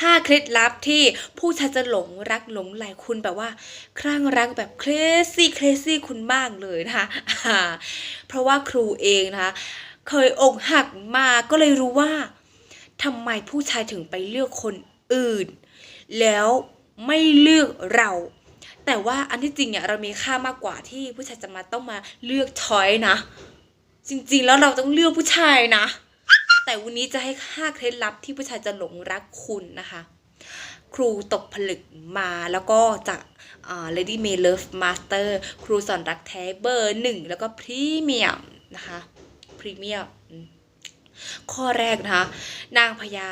5 เคล็ดลับที่ผู้ชายจะหลงรักหลงไหลคุณแบบว่า คลั่งรักแบบเครซี่เครซี่คุณมากเลยนะคะเพราะว่าครูเองนะคะ เคยอกหักมาก็เลยรู้ว่าทำไมผู้ชายถึงไปเลือกคนอื่น แล้วไม่เลือกเราแต่ว่าอันที่จริงเนี่ยเรามีค่ามากกว่าที่ผู้ชายจะมาต้องมาเลือกช้อยนะ จริงๆแล้วเราต้องเลือกผู้ชายนะ แต่วันนี้จะให้ค่าเคล็ดลับที่ผู้ชายจะหลงรักคุณนะคะ ครูตกผลึกมาแล้วก็จากอ่า Lady May Love Master ครูสอนรักแท้เบอร์หนึ่งแล้วก็พรีเมียมนะคะพรีเมียมข้อแรกนะคะ นางพญา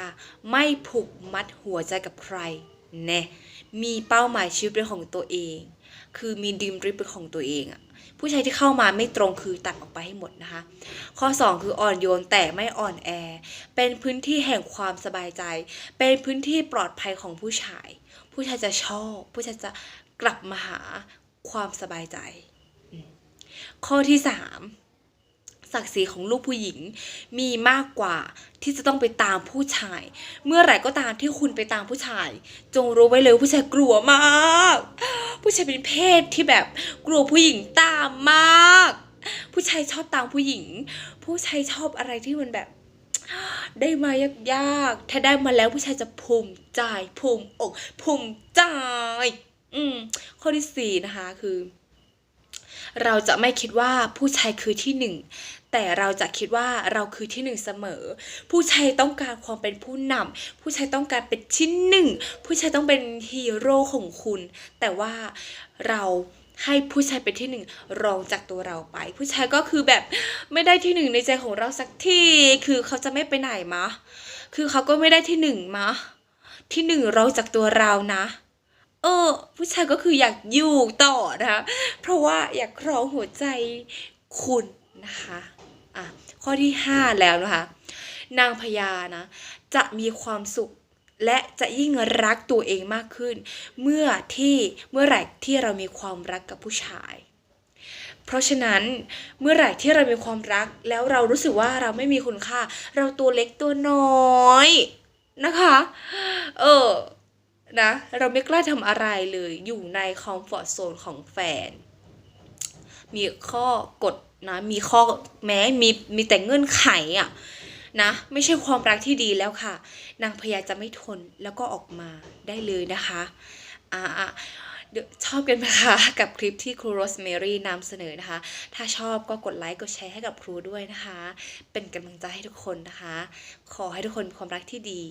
ไม่ผูกมัดหัวใจกับใครแน่มีเป้าหมายชีวิตเป็นของตัวเอง คือมีดีมริปเป็นของตัวเองอะผู้ชายที่เข้ามาไม่ตรงคือตัดออกไปให้หมดนะคะ ข้อ 2 คืออ่อนโยนแต่ไม่อ่อนแอ เป็นพื้นที่แห่งความสบายใจ เป็นพื้นที่ปลอดภัยของผู้ชาย ผู้ชายจะชอบ ผู้ชายจะกลับมาหาความสบายใจ ข้อที่3ศักดิ์ศรีของลูกผู้หญิงมีมากกว่าที่จะต้องไปตามผู้ชาย เมื่อไหร่ก็ตามที่คุณไปตามผู้ชาย จงรู้ไว้เลยผู้ชายกลัวมาก ผู้ชายเป็นเพศที่แบบกลัวผู้หญิงตามมาก ผู้ชายชอบตามผู้หญิง ผู้ชายชอบอะไรที่มันแบบ ได้มายากๆ ถ้าได้มาแล้วผู้ชายจะภูมิใจภูมิอกภูมิใจ อืมข้อที่สี่นะคะคือ เราจะไม่คิดว่าผู้ชายคือที่หนึ่งแต่เราจะคิดว่าเราคือที่หนึ่งเสมอ ผู้ชายต้องการความเป็นผู้นำผู้ชายต้องการเป็นที่หนึ่ง ผู้ชายต้องเป็นฮีโร่ของคุณ แต่ว่าเราให้ผู้ชายเป็นที่หนึ่งรองจากตัวเราไป ผู้ชายก็คือแบบไม่ได้ที่หนึ่งในใจของเราสักทีคือเขาจะไม่ไปไหนมะ คือเขาก็ไม่ได้ที่หนึ่งมะ ที่หนึ่งรองจากตัวเรานะ เออ ผู้ชายก็คืออยากอยู่ต่อนะคะ เพราะว่าอยากครองหัวใจคุณนะคะอะข้อที่ 5 แล้วนะคะ นางพญานะ จะมีความสุขและจะยิ่งรักตัวเองมากขึ้น เมื่อที่เมื่อไหร่ที่เรามีความรักกับผู้ชาย เพราะฉะนั้นเมื่อไหร่ที่เรามีความรักแล้วเรารู้สึกว่าเราไม่มีคุณค่า เราตัวเล็กตัวน้อยนะคะ เออ นะเราไม่กล้าทำอะไรเลยอยู่ในคอมฟอร์ z โซนของแฟน มีข้อกฎนะมีข้อแม้มีมีแต่เงื่อนไขอะนะไม่ใช่ความรักที่ดีแล้วค่ะ นางพญาจะไม่ทนแล้วก็ออกมาได้เลยนะคะอ่าอะเดี๋ยวชอบกันไหมคะกับคลิปที่ครูโรสเมรี่นำเสนอนะคะ ถ้าชอบก็กดไลค์กดแชร์ให้กับครูด้วยนะคะ เป็นกำลังใจให้ทุกคนนะคะ ขอให้ทุกคนมีความรักที่ดี